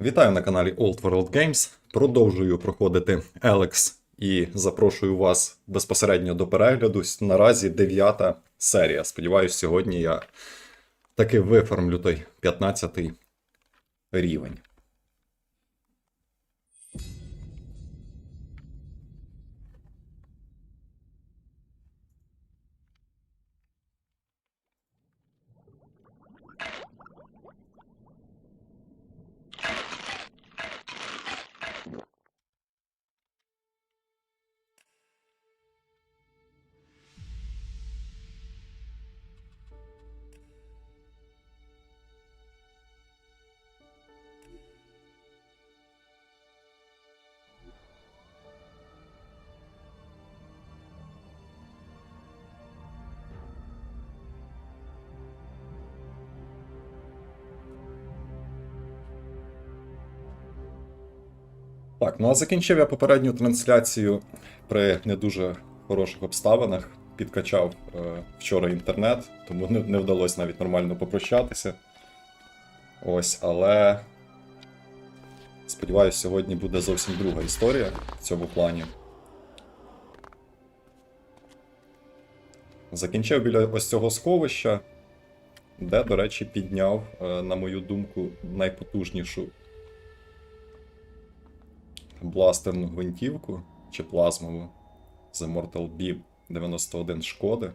Вітаю на каналі Old World Games. Продовжую проходити Елекс і запрошую вас безпосередньо до перегляду. Наразі дев'ята серія. Сподіваюсь, сьогодні я таки виформлю той 15 рівень. Так, ну а закінчив я попередню трансляцію при не дуже хороших обставинах. Підкачав е, вчора інтернет, тому не, не вдалося навіть нормально попрощатися. Ось, але. Сподіваюсь, сьогодні буде зовсім друга історія в цьому плані. Закінчив біля ось цього сховища, де, до речі, підняв, е, на мою думку, найпотужнішу бластерну гвинтівку чи плазмову The Mortal B 91 шкоди.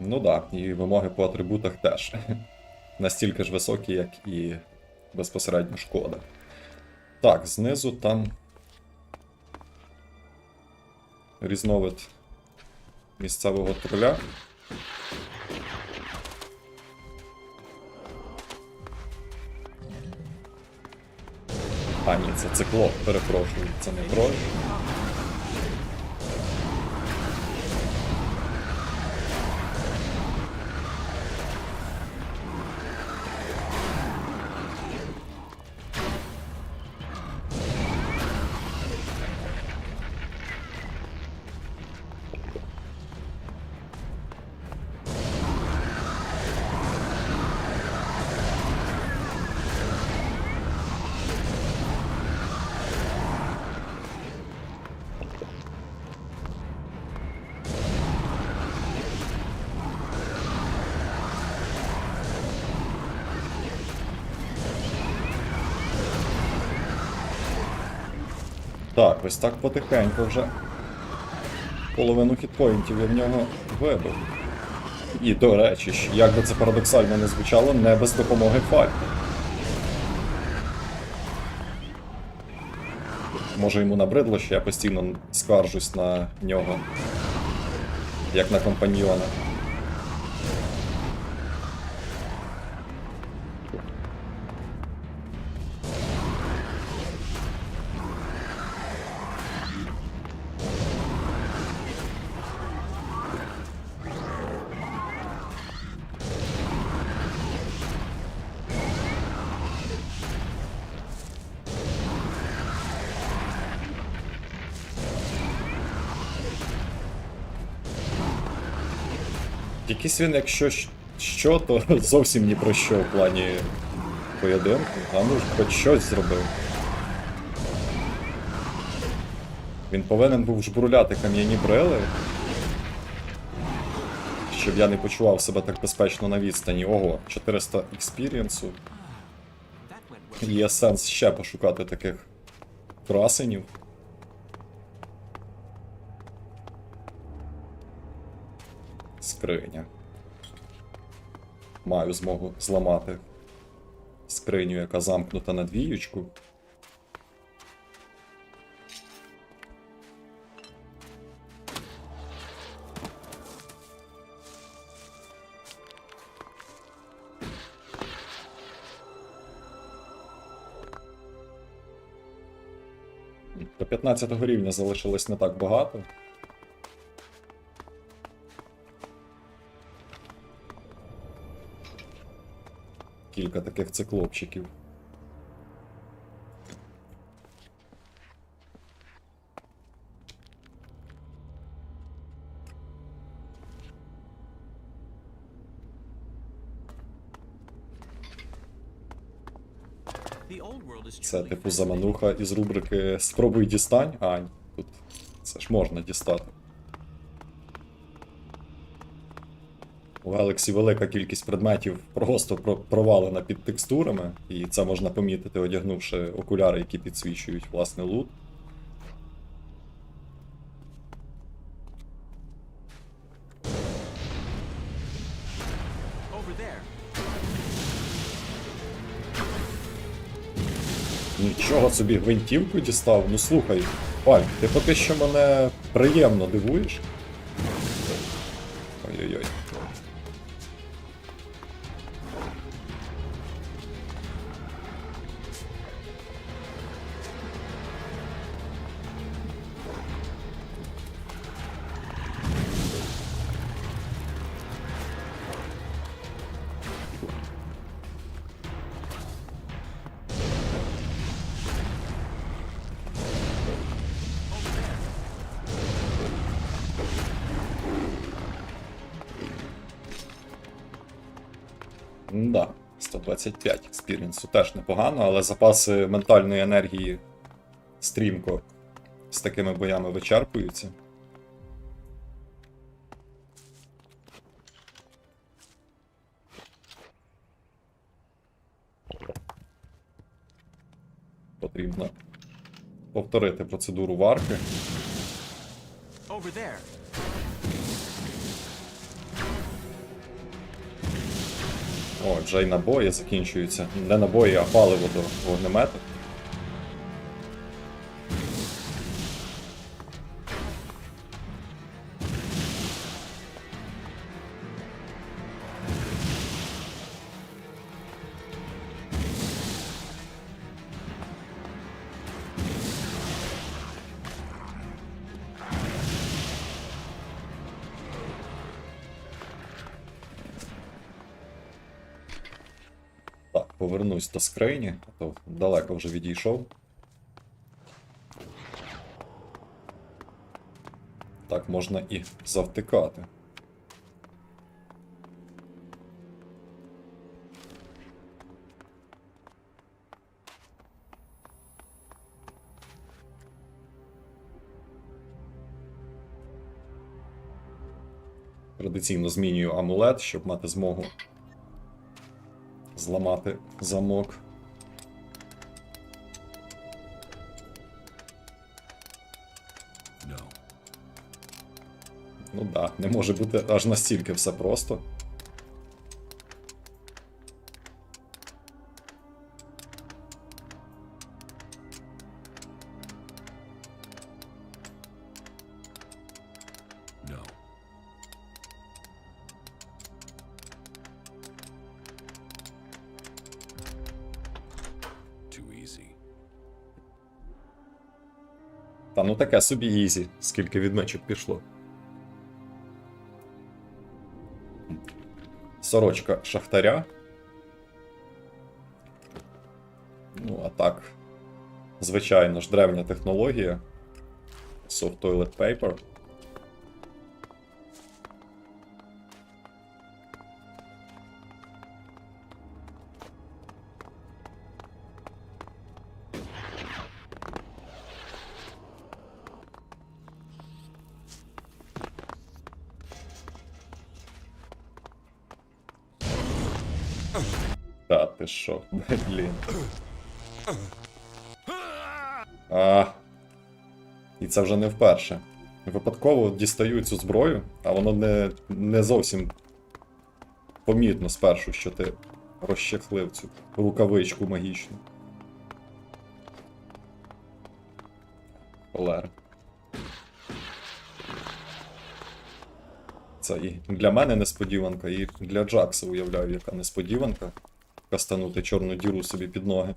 Ну так, да, і вимоги по атрибутах теж настільки ж високі, як і безпосередньо шкода. Так, знизу там різновид місцевого труля. А, ні, це циклоп, перепрошую, це не троль. Так, ось так потихеньку вже. Половину хітпоінтів я в нього вибив. І, до речі, як би це парадоксально не звучало, не без допомоги фаль. Може йому набридло, що я постійно скаржусь на нього, як на компаньйона. Якийсь він, якщо що, то зовсім ні про що в плані поєдинку. А ну хоч щось зробив. Він повинен був жбурляти кам'яні брили. Щоб я не почував себе так безпечно на відстані. Ого, 400 експірієнсу. Є сенс ще пошукати таких красенів. Скриня. Маю змогу зламати скриню, яка замкнута на двіючку. До 15 рівня залишилось не так багато. кілька таких циклопчиків. Це типу замануха із рубрики Спробуй дістань, Ань, тут це ж можна дістати. Galaxy велика кількість предметів просто провалена під текстурами, і це можна помітити, одягнувши окуляри, які підсвічують власне лут. Нічого собі гвинтівку дістав. Ну слухай, Паль, ти поки що мене приємно дивуєш. Да, 125 експірінсу теж непогано, але запаси ментальної енергії стрімко з такими боями вичерпуються. Потрібно повторити процедуру варки. О, вже й набої закінчуються. Не набої, а паливо до вогнемету. До скрині, а то далеко вже відійшов. Так, можна і завтикати. Традиційно змінюю амулет, щоб мати змогу зламати замок. No. Ну да, не може бути аж настільки все просто. Та ну собі ізі, скільки відмечок пішло. Сорочка шахтаря. Ну, а так. Звичайно ж, древня технологія. Soft Toilet Paper. Це вже не вперше. Випадково дістаю цю зброю, а воно не, не зовсім помітно спершу, що ти розчехлив цю рукавичку магічну. Холера. Це і для мене несподіванка, і для Джакса уявляю, яка несподіванка. Кастанути чорну діру собі під ноги.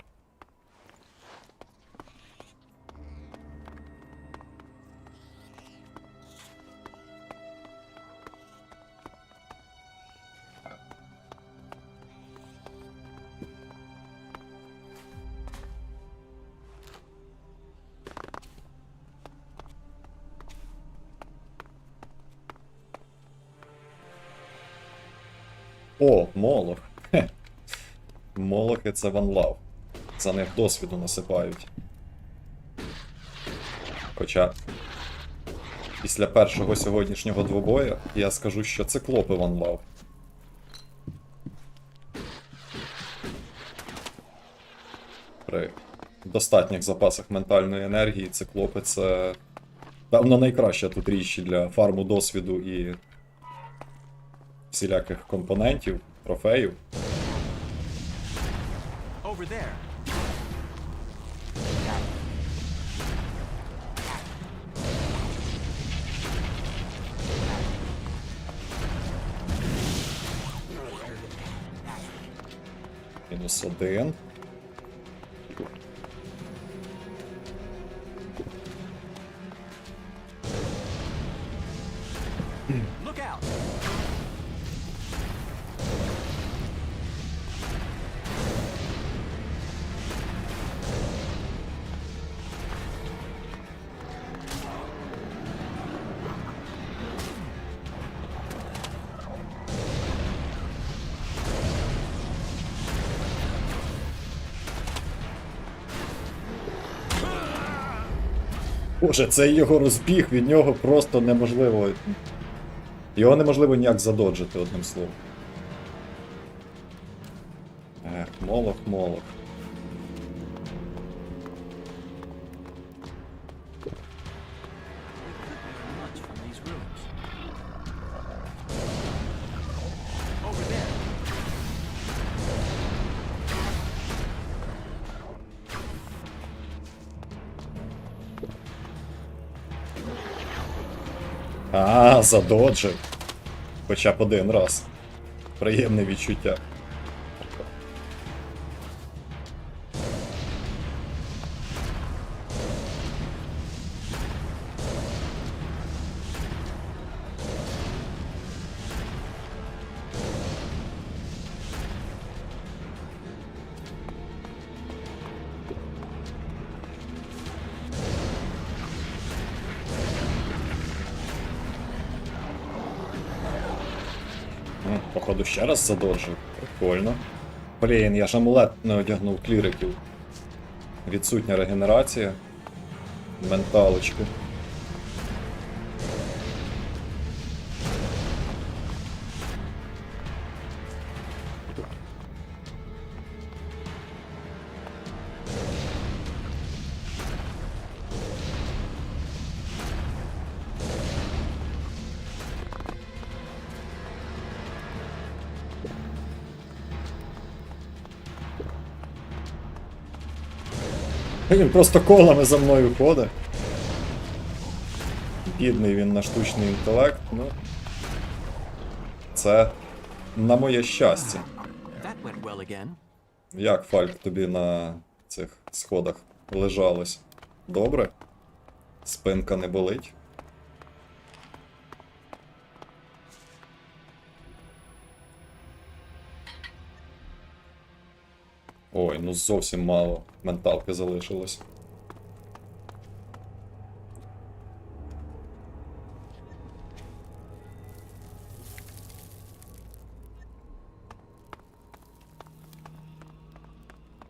Молох. Хе. Молохи це Love. За них досвіду насипають. Хоча після першого сьогоднішнього двобоя я скажу, що циклопи Ван Лав. При достатніх запасах ментальної енергії циклопи це певно найкраща тут річ для фарму досвіду і всіляких компонентів, трофеїв. Over there. Мінус один. Боже, цей його розбіг, від нього просто неможливо. Його неможливо ніяк задоджити, одним словом. Задоджив. Хоча б один раз. Приємне відчуття. Ще раз задоджив. Прикольно. Блін, я ж амулет не одягнув кліриків. Відсутня регенерація. Менталочки. Він просто колами за мною ходить. Бідний він на штучний інтелект, ну. Це на моє щастя. Well. Як Фальк тобі на цих сходах лежалось? Добре? Спинка не болить? Ой, ну зовсім мало менталки залишилось.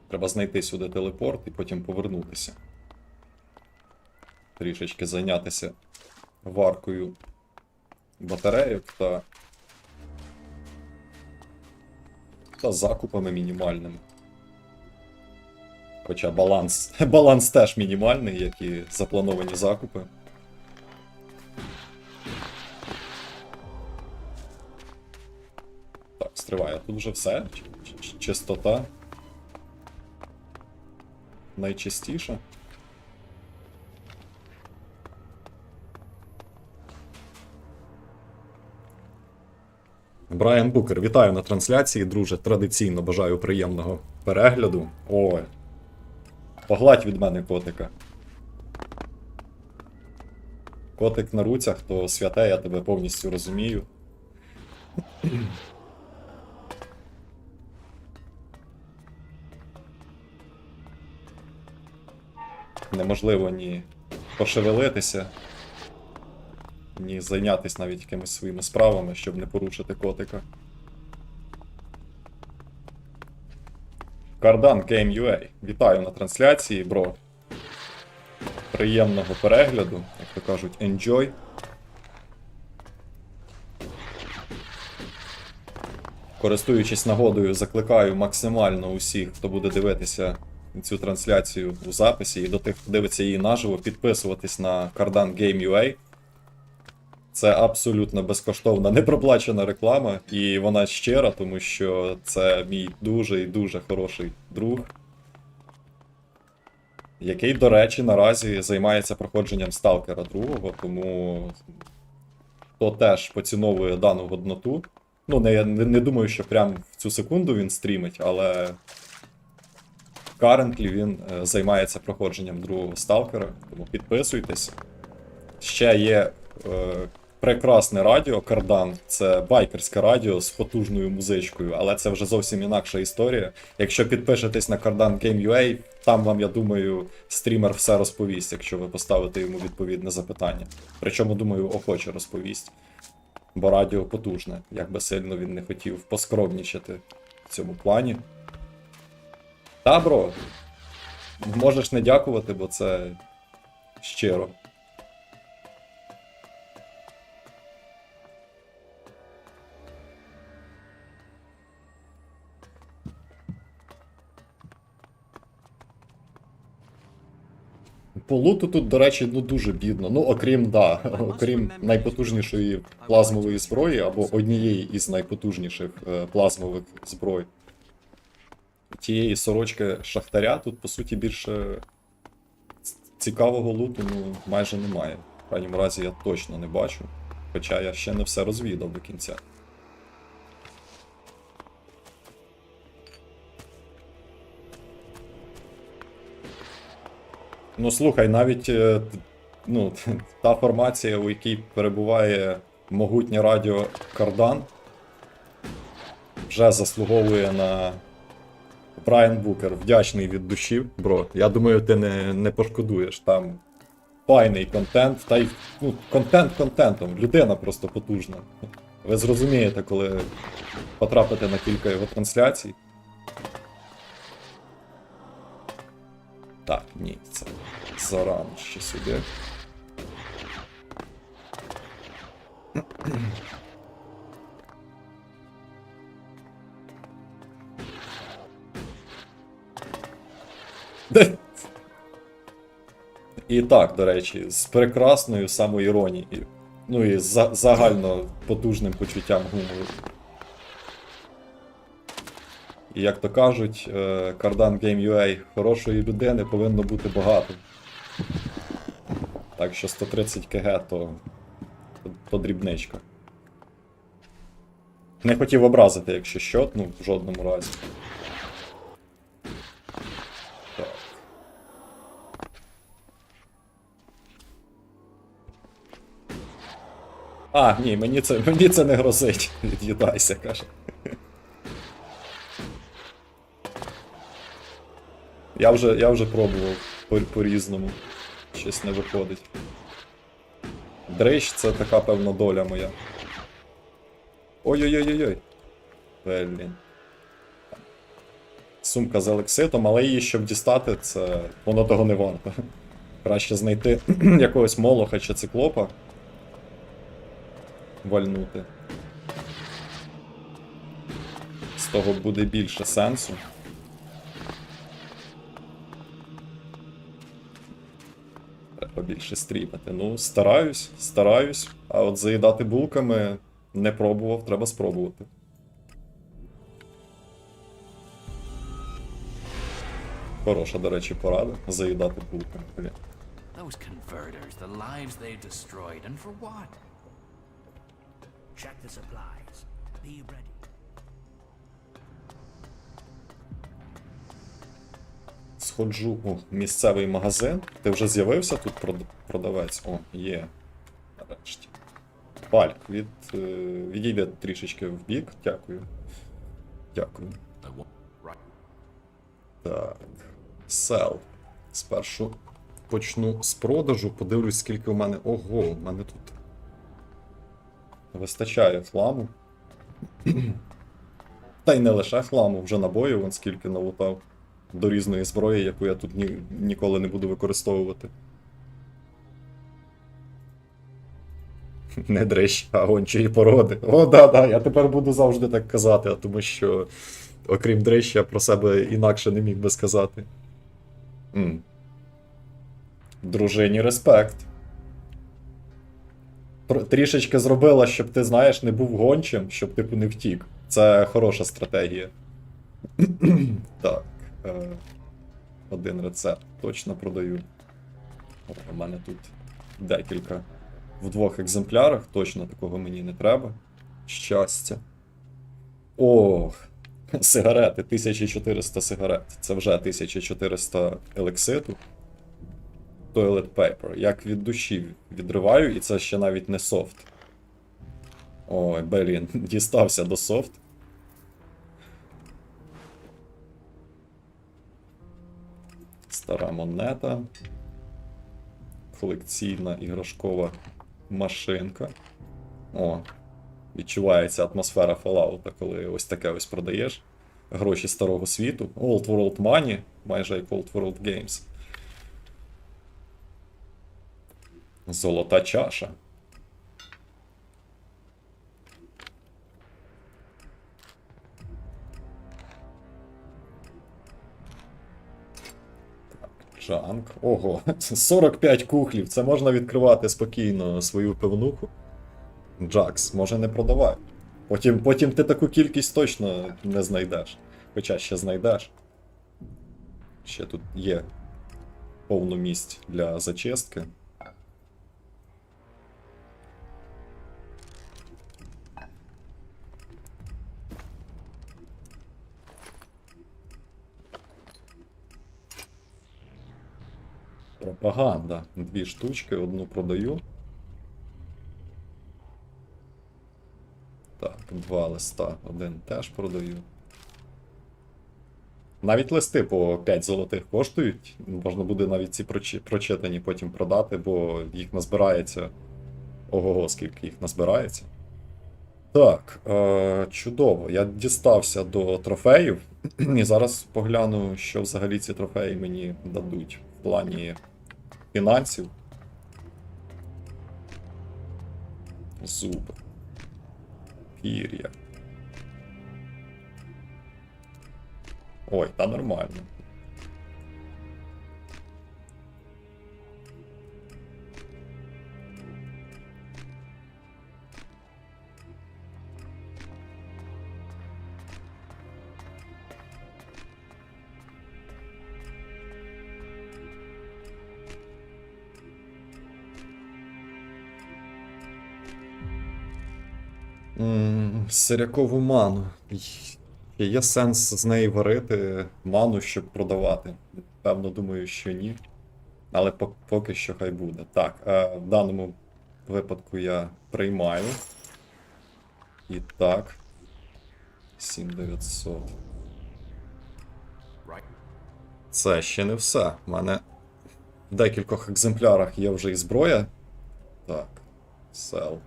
Треба знайти сюди телепорт і потім повернутися. Трішечки зайнятися варкою батарейок та. та закупами мінімальними. Хоча баланс, баланс теж мінімальний, як і заплановані закупи. Так, стриває. Тут вже все. Чистота. Найчистіше. Брайан Букер, вітаю на трансляції, друже. Традиційно бажаю приємного перегляду. Ой. Погладь від мене котика. Котик на руцях, то святе, я тебе повністю розумію. Неможливо ні пошевелитися, ні зайнятися навіть якимись своїми справами, щоб не порушити котика. Кардан Game UA. Вітаю на трансляції, бро. Приємного перегляду, як то кажуть, enjoy. Користуючись нагодою, закликаю максимально усіх, хто буде дивитися цю трансляцію у записі, і до тих, хто дивиться її наживо, підписуватись на Кардан Game UA. Це абсолютно безкоштовна, непроплачена реклама, і вона щира, тому що це мій дуже і дуже хороший друг, який, до речі, наразі займається проходженням Сталкера 2, тому хто теж поціновує дану годноту. Ну, не, не, не думаю, що прямо в цю секунду він стрімить, але currently він е, займається проходженням другого сталкера, тому підписуйтесь. Ще є е, прекрасне радіо Кардан. Це байкерське радіо з потужною музичкою, але це вже зовсім інакша історія. Якщо підпишетесь на Кардан Game UA, там вам, я думаю, стрімер все розповість, якщо ви поставите йому відповідне запитання. Причому, думаю, охоче розповість. Бо радіо потужне, як би сильно він не хотів поскромнічати в цьому плані. Та, бро, можеш не дякувати, бо це щиро. По луту тут, до речі, ну дуже бідно. Ну, окрім, да, окрім найпотужнішої плазмової зброї, або однієї із найпотужніших е, плазмових зброй. Тієї сорочки Шахтаря тут, по суті, більше цікавого луту ну, майже немає. В крайньому разі я точно не бачу. Хоча я ще не все розвідав до кінця. Ну слухай, навіть е, ну, та формація, у якій перебуває могутнє радіо Кардан, вже заслуговує на Брайан Букер. Вдячний від душі, бро. Я думаю, ти не, не пошкодуєш. Там файний контент, та й ну, контент контентом. Людина просто потужна. Ви зрозумієте, коли потрапите на кілька його трансляцій. Так, ні, це зарано ще сюди. І так, до речі, з прекрасною самоіронією. Ну і за- загально потужним почуттям гумору. І як то кажуть, е, Кардан Game UA хорошої людини повинно бути багато. Так що 130 КГ то, то, дрібничка. Не хотів образити, якщо що, ну, в жодному разі. А, ні, мені це, мені це не грозить. Від'їдайся, каже. Я вже, я вже пробував по- по-різному. Щось не виходить. Дрищ це така певна доля моя. Ой-ой-ой-ой-ой. Блін. Сумка з елекситом, але її, щоб дістати, це воно того не варто. Краще знайти якогось молоха чи циклопа. Вальнути. З того буде більше сенсу. Більше стрімити. Ну, стараюсь, стараюсь. А от заїдати булками не пробував, треба спробувати. Хороша, до речі, порада. Заїдати булками. Блін. Those converters, the lives they've destroyed, and for what? Check the supplies. Be ready. Сходжу у місцевий магазин. Ти вже з'явився тут продавець? О, є. Нарешті. Пальк, від, е, відійде трішечки в бік. Дякую. Дякую. Так. Сел. Спершу почну з продажу, подивлюсь, скільки у мене. Ого, у мене тут. Вистачає хламу. Та й не лише хламу, вже набоїв, вон скільки налутав. До різної зброї, яку я тут ні, ніколи не буду використовувати. Не дрищ, а гончої породи. О, да, да, я тепер буду завжди так казати, а тому що, окрім дрища, про себе інакше не міг би сказати. м Дружині респект. Трішечки зробила, щоб ти, знаєш, не був гончим, щоб типу не втік. Це хороша стратегія. так. Е- один рецепт точно продаю. О, У мене тут декілька. В двох екземплярах, точно такого мені не треба. Щастя. Ох, сигарети, 1400 сигарет. Це вже 1400 елекситу. Toilet paper. Як від душі відриваю, і це ще навіть не софт. Ой, блін, дістався до софт. Стара монета. Колекційна іграшкова машинка. О, відчувається атмосфера Fallout, коли ось таке ось продаєш. Гроші старого світу. Old World Money, майже як Old World Games. Золота чаша. Джанк. Ого, 45 кухлів. Це можна відкривати спокійно свою пивнуху. Джакс, може не продавай. Потім, потім ти таку кількість точно не знайдеш. Хоча ще знайдеш. Ще тут є повно місць для зачистки. Пропаганда. Дві штучки, одну продаю. Так, два листа, один теж продаю. Навіть листи по 5 золотих коштують. Можна буде навіть ці прочитані потім продати, бо їх назбирається. Ого, скільки їх назбирається. Так, е, чудово. Я дістався до трофеїв. І зараз погляну, що взагалі ці трофеї мені дадуть в плані фінансів. Зуб. Пір'я. Ой, та нормально. Сирякову ману. Є сенс з неї варити ману, щоб продавати. Певно, думаю, що ні. Але поки що хай буде. Так, е, в даному випадку я приймаю. І так. 7900. Це ще не все. У мене в декількох екземплярах є вже і зброя. Так. Сел.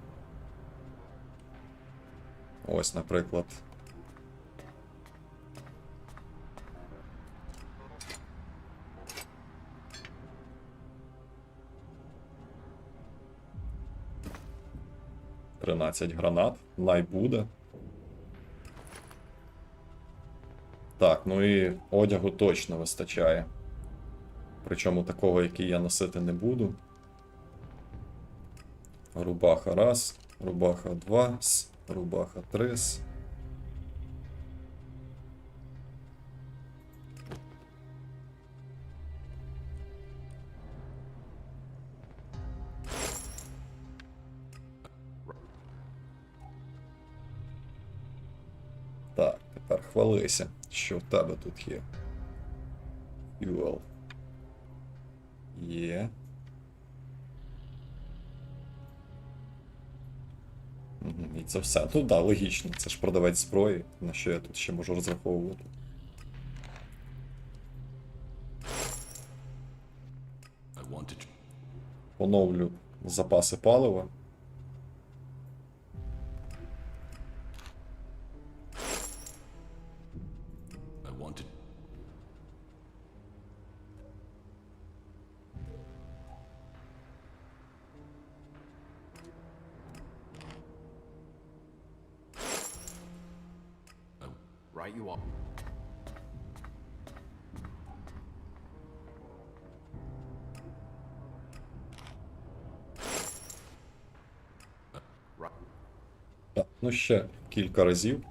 Ось, наприклад. Тринадцять гранат. Най буде. Так, ну і одягу точно вистачає. Причому такого, який я носити не буду. Рубаха раз, рубаха два, рубаха три. с. Так, тепер хвалися, що в тебе тут є. Fuel. Це все. Ну да, логічно. Це ж продавець зброї, на що я тут ще можу розраховувати. Поновлю запаси палива. Right you are. Так, ну ще кілька разів.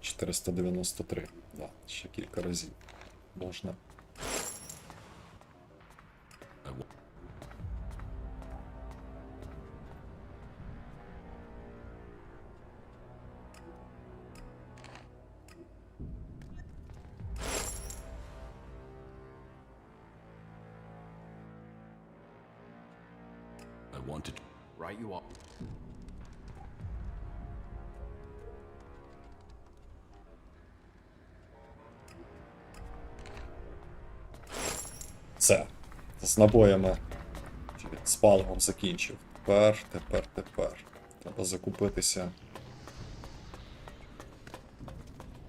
493. Да, ще кілька разів. Можна. Це. З набоями. З паливом закінчив. Тепер, тепер, тепер. Треба закупитися.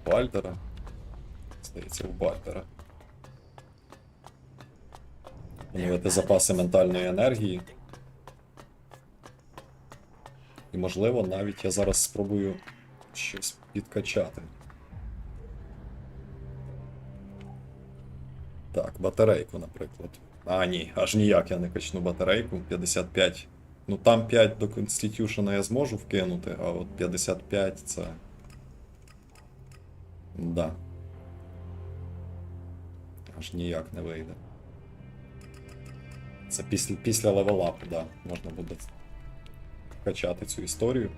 Бальдера. Здається, у Бальдера. Оновити запаси ментальної енергії. І можливо, навіть я зараз спробую щось підкачати. Батарейку, наприклад. А, ні, аж ніяк я не качну батарейку. 55. Ну там 5 до Constitution я зможу вкинути, а от 55 це. Да. Аж ніяк не вийде. Це після, після левелапу, да. Можна буде качати цю історію.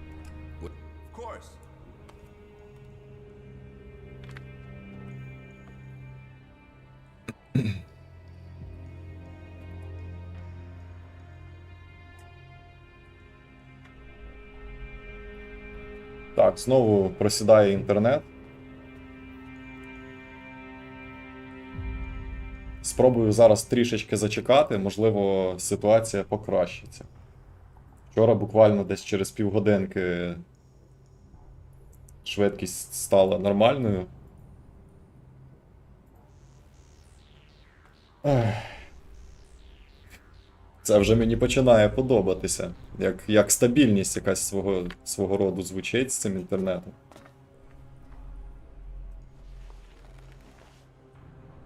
Так, знову просідає інтернет. Спробую зараз трішечки зачекати, можливо, ситуація покращиться. Вчора буквально десь через півгодинки швидкість стала нормальною. Ех. Це вже мені починає подобатися. Як, як стабільність якась свого, свого роду звучить з цим інтернетом.